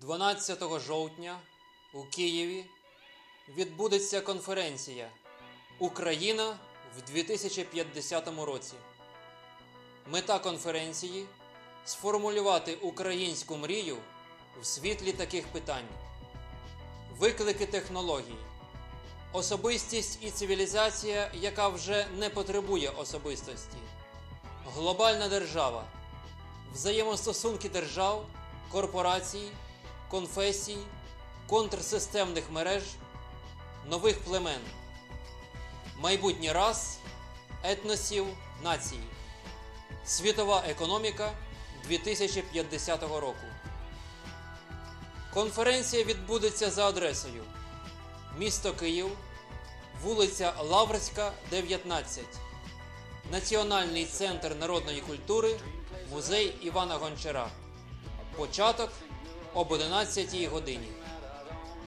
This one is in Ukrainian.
12 жовтня у Києві відбудеться конференція Україна в 2050 році. Мета конференції сформулювати українську мрію в світлі таких питань: виклики технологій, особистість і цивілізація, яка вже не потребує особистості, глобальна держава, взаємостосунки держав, корпорацій, конфесій, контрсистемних мереж, нових племен, майбутнє рас, етносів, націй, світова економіка 2050 року. Конференція відбудеться за адресою місто Київ, вулиця Лаврська, 19, Національний центр народної культури, музей Івана Гончара. Початок об 11 годині.